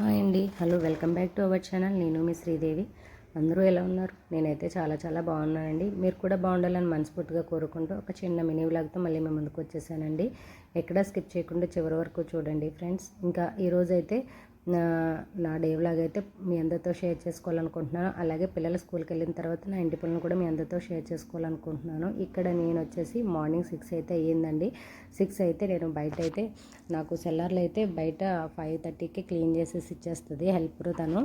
Hi అండి. Hello welcome back to our channel. నేను మీ శ్రీదేవి. అందరూ ఎలా ఉన్నారు? నేనైతే చాలా చాలా బాగున్నానండి. మీరు కూడా బాగుండాలని మనస్ఫూర్తిగా కోరుకుంటూ ఒక చిన్న మినీ వ్లాగ్తో మళ్ళీ మేము ముందుకు వచ్చేసానండి. ఎక్కడా స్కిప్ చేయకుండా చివరి వరకు చూడండి ఫ్రెండ్స్. ఇంకా ఈరోజైతే నా నా డే వ్లాగ్ అయితే మీ అందరితో షేర్ చేసుకోవాలనుకుంటున్నాను. అలాగే పిల్లలు స్కూల్కి వెళ్ళిన తర్వాత నా ఇంటి పనులు కూడా మీ అందరితో షేర్ చేసుకోవాలనుకుంటున్నాను. ఇక్కడ నేను వచ్చేసి మార్నింగ్ సిక్స్ అయితే అయ్యిందండి. సిక్స్ అయితే నేను బయట అయితే నాకు సెల్లార్లు అయితే బయట ఫైవ్ థర్టీకి క్లీన్ చేసేసి ఇచ్చేస్తుంది. హెల్పర్ తను.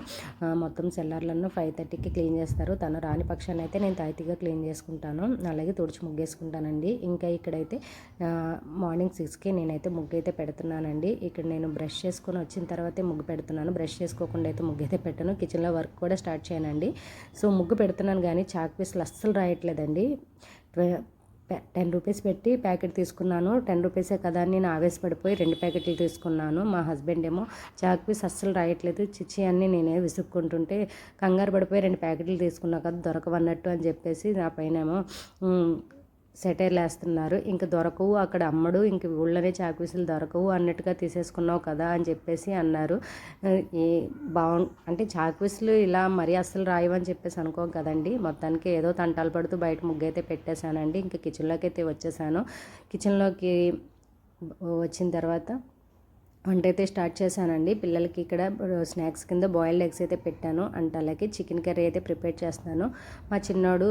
మొత్తం సెల్లార్లను ఫైవ్ థర్టీకి క్లీన్ చేస్తారు. తను రాని పక్షాన్ని అయితే నేను తాయితీగా క్లీన్ చేసుకుంటాను. అలాగే తుడిచి ముగ్గేసుకుంటానండి. ఇంకా ఇక్కడైతే మార్నింగ్ సిక్స్కి నేనైతే ముగ్గు అయితే పెడుతున్నానండి. ఇక్కడ నేను బ్రష్ చేసుకొని వచ్చిన తర్వాతే ముగ్గు పెడుతున్నాను. బ్రష్ చేసుకోకుండా అయితే ముగ్గు అయితే పెట్టాను. కిచెన్లో వర్క్ కూడా స్టార్ట్ చేయనండి. సో ముగ్గు పెడుతున్నాను కానీ చాక్ పీస్లు అస్సలు రాయట్లేదండి. టెన్ రూపీస్ పెట్టి ప్యాకెట్ తీసుకున్నాను. టెన్ రూపీసే కదా అని నేను ఆవేశపడిపోయి రెండు ప్యాకెట్లు తీసుకున్నాను. మా హస్బెండ్ ఏమో చాక్ పీస్ అస్సలు రాయట్లేదు. చిచ్చి అన్నీ నేనే విసుక్కుంటుంటే కంగారు పడిపోయి రెండు ప్యాకెట్లు తీసుకున్నా కదా దొరకవన్నట్టు అని చెప్పేసి నా పైన ఏమో సెటైర్లు వేస్తున్నారు. ఇంక దొరకవు అక్కడ అమ్మడు ఇంక ఊళ్ళోనే చాకుసులు దొరకవు అన్నట్టుగా తీసేసుకున్నావు కదా అని చెప్పేసి అన్నారు. ఈ బాగు అంటే చాకుసులు ఇలా మరీ అస్సలు రాయవని చెప్పేసి అనుకోం కదండి. మొత్తానికి ఏదో తంటాలు పడుతూ బయట ముగ్గు అయితే పెట్టేశానండి. ఇంకా కిచెన్లోకి అయితే వచ్చేసాను. కిచెన్లోకి వచ్చిన తర్వాత వంట అయితే స్టార్ట్ చేశానండి. పిల్లలకి ఇక్కడ స్నాక్స్ కింద బాయిల్డ్ ఎగ్స్ అయితే పెట్టాను. అంటే అలాగే చికెన్ కర్రీ అయితే ప్రిపేర్ చేస్తున్నాను. మా చిన్నోడు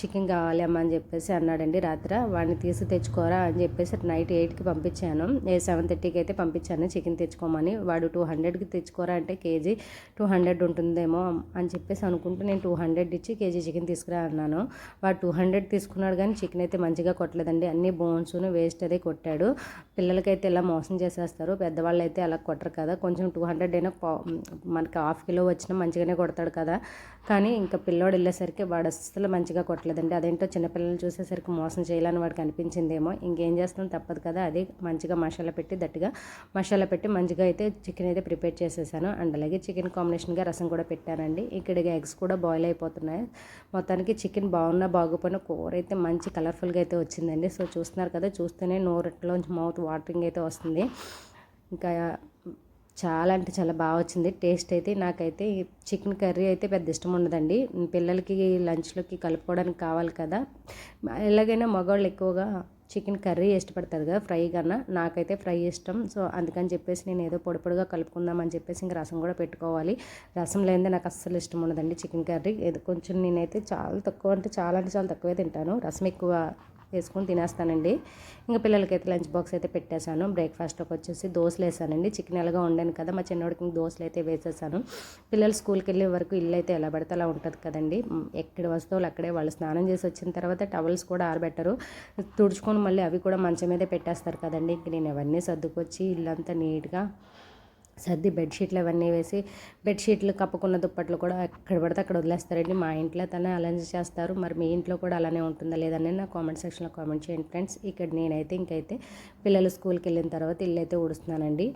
చికెన్ కావాలి అమ్మ అని చెప్పేసి అన్నాడండి రాత్రి. వాడిని తీసి తెచ్చుకోరా అని చెప్పేసి నైట్ ఎయిట్కి పంపించాను. ఏ సెవెన్ థర్టీకి అయితే పంపించాను చికెన్ తెచ్చుకోమని. వాడు టూ హండ్రెడ్కి తెచ్చుకోరా అంటే కేజీ టూ హండ్రెడ్ ఉంటుందేమో అని చెప్పేసి అనుకుంటూ నేను టూ హండ్రెడ్ ఇచ్చి కేజీ చికెన్ తీసుకురా అన్నాను. వాడు టూ హండ్రెడ్ తీసుకున్నాడు కానీ చికెన్ అయితే మంచిగా కొట్టలేదండి. అన్ని బోన్స్ను వేస్ట్ అదే కొట్టాడు. పిల్లలకైతే ఇలా మోసం చేసేస్తారు. పెద్దవాళ్ళు అయితే అలా కొట్టరు కదా. కొంచెం టూ హండ్రెడ్ అయినా మనకి హాఫ్ కిలో వచ్చినా మంచిగానే కొడతాడు కదా. కానీ ఇంకా పిల్లోడు వెళ్ళేసరికి వాడు అస్సలు మంచిగా కొట్టలేదండి అదేంటో చిన్నపిల్లలు చూసేసరికి మోసం చేయాలని వాడికి అనిపించిందేమో. ఇంకేం చేస్తాం? తప్పదు కదా. అది మంచిగా మసాలా పెట్టి దట్టిగా మసాలా పెట్టి మంచిగా అయితే చికెన్ అయితే ప్రిపేర్ చేసేసాను. అండ్ అలాగే చికెన్ కాంబినేషన్గా రసం కూడా పెట్టానండి. ఇక్కడ ఎగ్స్ కూడా బాయిల్ అయిపోతున్నాయి. మొత్తానికి చికెన్ బాగున్నా బాగుపోయినా కూర అయితే మంచి కలర్ఫుల్గా అయితే వచ్చిందండి. సో చూస్తున్నారు కదా చూస్తేనే నోరట్లోంచి మౌత్ వాటరింగ్ అయితే వస్తుంది. ఇంకా చాలా అంటే చాలా బాగా వచ్చింది. టేస్ట్ అయితే నాకైతే చికెన్ కర్రీ అయితే పెద్ద ఇష్టం ఉండదండి. పిల్లలకి లంచ్లోకి కలుపుకోవడానికి కావాలి కదా. ఎలాగైనా మగవాళ్ళు ఎక్కువగా చికెన్ కర్రీ ఇష్టపడతారు కదా ఫ్రై కన్నా. నాకైతే ఫ్రై ఇష్టం. సో అందుకని చెప్పేసి నేను ఏదో పొడి పొడిగా కలుపుకుందామని చెప్పేసి ఇంకా రసం కూడా పెట్టుకోవాలి. రసం లేనిదే నాకు అస్సలు ఇష్టం ఉండదండి చికెన్ కర్రీ. ఏదో కొంచెం నేనైతే చాలా తక్కువ అంటే చాలా అంటే చాలా తక్కువే తింటాను. రసం ఎక్కువ వేసుకొని తినేస్తానండి. ఇంకా పిల్లలకైతే లంచ్ బాక్స్ అయితే పెట్టేశాను. బ్రేక్ఫాస్ట్కి వచ్చేసి దోశలు వేసానండి. చికెన్ ఎలాగా వండాను కదా మా చిన్నోడికి దోశలు అయితే వేసేసాను. పిల్లలు స్కూల్కి వెళ్ళే వరకు ఇల్లు అయితే ఎలా పడితే అలా ఉంటుంది కదండి. ఎక్కడ వస్తువులు అక్కడే వాళ్ళు స్నానం చేసి వచ్చిన తర్వాత టవల్స్ కూడా ఆరబెట్టరు. తుడుచుకొని మళ్ళీ అవి కూడా మంచం మీదే పెట్టేస్తారు కదండి. ఇంక నేను అవన్నీ సర్దుకొచ్చి ఇల్లంతా నీట్గా సర్ది బెడ్షీట్లు అవన్నీ వేసి బెడ్షీట్లు కప్పుకున్న దుప్పట్లు కూడా ఎక్కడ పడితే అక్కడ వదిలేస్తారండి. మా ఇంట్లో తనే అలానే చేస్తారు. మరి మీ ఇంట్లో కూడా అలానే ఉంటుందా లేదని నా కామెంట్ సెక్షన్లో కామెంట్ చేయండి ఫ్రెండ్స్ ఇక్కడ నేనైతే ఇంకైతే పిల్లలు స్కూల్కి వెళ్ళిన తర్వాత ఇల్లు అయితే ఊడుస్తున్నానండి.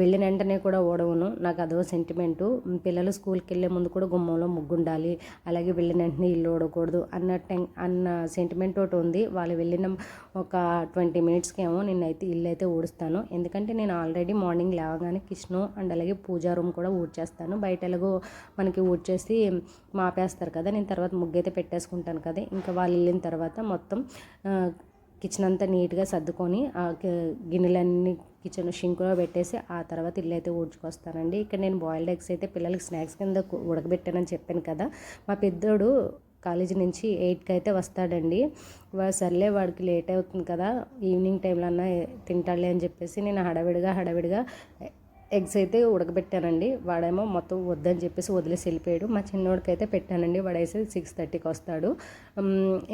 వెళ్ళిన వెంటనే కూడా ఓడవును నాకు అదో సెంటిమెంటు పిల్లలు స్కూల్కి వెళ్ళే ముందు కూడా గుమ్మంలో ముగ్గుండాలి. అలాగే వెళ్ళిన వెంటనే ఇల్లు ఓడకూడదు అన్న టెన్ అన్న సెంటిమెంట్ ఒకటి ఉంది. వాళ్ళు వెళ్ళిన ఒక ట్వంటీ మినిట్స్కి ఏమో నేనైతే ఇల్లు అయితే ఊడుస్తాను. ఎందుకంటే నేను ఆల్రెడీ మార్నింగ్ లేవగానే కిచెన్ కిచెను అండ్ అలాగే పూజా రూమ్ కూడా ఊడ్చేస్తాను బయట ఎలాగో మనకి ఊడ్చేసి మాపేస్తారు కదా నేను తర్వాత ముగ్గు అయితే పెట్టేసుకుంటాను కదా. ఇంకా వాళ్ళు వెళ్ళిన తర్వాత మొత్తం కిచెన్ అంతా నీట్గా సర్దుకొని ఆ గిన్నెలన్నీ కిచెన్ షింక్లో పెట్టేసి ఆ తర్వాత ఇల్లు అయితే ఊడ్చుకొస్తానండి. ఇక్కడ నేను బాయిల్డ్ ఎగ్స్ అయితే పిల్లలకి స్నాక్స్ కింద ఉడకబెట్టానని చెప్పాను కదా. మా పెద్దోడు కాలేజీ నుంచి ఎయిట్కి అయితే వస్తాడండి. సర్లే వాడికి లేట్ అవుతుంది కదా ఈవినింగ్ టైంలో అన్నా తింటాడులే అని చెప్పేసి నేను హడావిడిగా హడావిడిగా ఎగ్స్ అయితే ఉడకబెట్టానండి. వాడేమో మొత్తం వద్దని చెప్పేసి వదిలేసి వెళ్ళిపోయాడు. మా చిన్నోడికి అయితే పెట్టానండి వాడైతే సిక్స్ థర్టీకి వస్తాడు.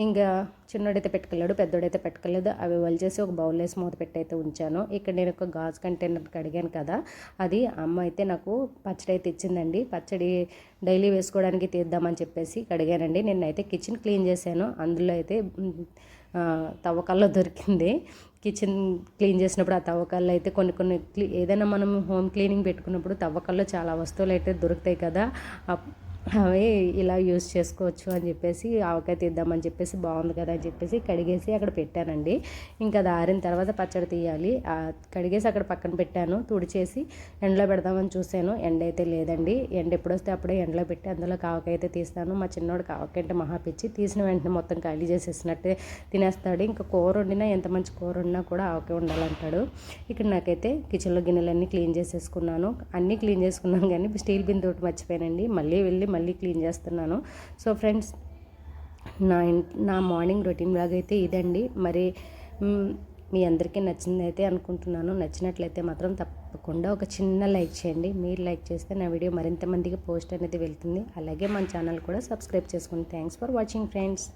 ఇంకా చిన్నోడైతే పెట్టుకెళ్ళాడు పెద్దోడైతే పెట్టుకోలేదు. అవి వలిచేసి ఒక బౌల్ వేసి మూత పెట్టి అయితే ఉంచాను. ఇక్కడ నేను ఒక గాజు కంటైనర్ కడిగాను కదా అది అమ్మ అయితే నాకు పచ్చడి అయితే ఇచ్చిందండి. పచ్చడి డైలీ వేసుకోవడానికి తీద్దామని చెప్పేసి కడిగానండి నిన్నైతే కిచెన్ క్లీన్ చేశాను. అందులో అయితే తవ్వకల్లో దొరికింది. కిచెన్ క్లీన్ చేసినప్పుడు ఆ తవ్వకాల్లో అయితే కొన్ని కొన్ని క్లీ ఏదైనా మనం హోమ్ క్లీనింగ్ పెట్టుకున్నప్పుడు తవ్వకాల్లో చాలా వస్తువులు అయితే దొరుకుతాయి కదా. అవి ఇలా యూస్ చేసుకోవచ్చు అని చెప్పేసి ఆవకాయ తీద్దామని చెప్పేసి బాగుంది కదా అని చెప్పేసి కడిగేసి అక్కడ పెట్టానండి. ఇంకా అది ఆరిన తర్వాత పచ్చడి తీయాలి. కడిగేసి అక్కడ పక్కన పెట్టాను. తుడిచేసి ఎండలో పెడదామని చూశాను. ఎండ అయితే లేదండి. ఎండ ఎప్పుడొస్తే అప్పుడే ఎండలో పెట్టి అందులో కావకాయ అయితే తీస్తాను. మా చిన్నోడు కావకాయ అంటే మహా పిచ్చి. తీసిన వెంటనే మొత్తం ఖాళీ చేసేసినట్టే తినేస్తాడు. ఇంకా కూర వండినా ఎంత మంచి కూర వండినా కూడా ఆవకాయ ఉండాలంటాడు. ఇక్కడ నాకైతే కిచెన్లో గిన్నెలన్నీ క్లీన్ చేసేసుకున్నాను. అన్నీ క్లీన్ చేసుకున్నాను కానీ స్టీల్ బిన్ తోటి మర్చిపోయానండి. మళ్ళీ వెళ్ళి మళ్ళీ క్లీన్ చేస్తున్నాను. సో ఫ్రెండ్స్ నా ఇన్- నా మార్నింగ్ రొటీన్ బ్లాగ్ అయితే ఇదండి. మరి మీ అందరికీ నచ్చిందైతే అనుకుంటున్నాను. నచ్చినట్లయితే మాత్రం తప్పకుండా ఒక చిన్న లైక్ చేయండి. మీరు లైక్ చేస్తే నా వీడియో మరింత మందికి పోస్ట్ అనేది వెళ్తుంది. అలాగే మన ఛానల్ కూడా సబ్స్క్రైబ్ చేసుకోండి థ్యాంక్స్ ఫర్ వాచింగ్ ఫ్రెండ్స్.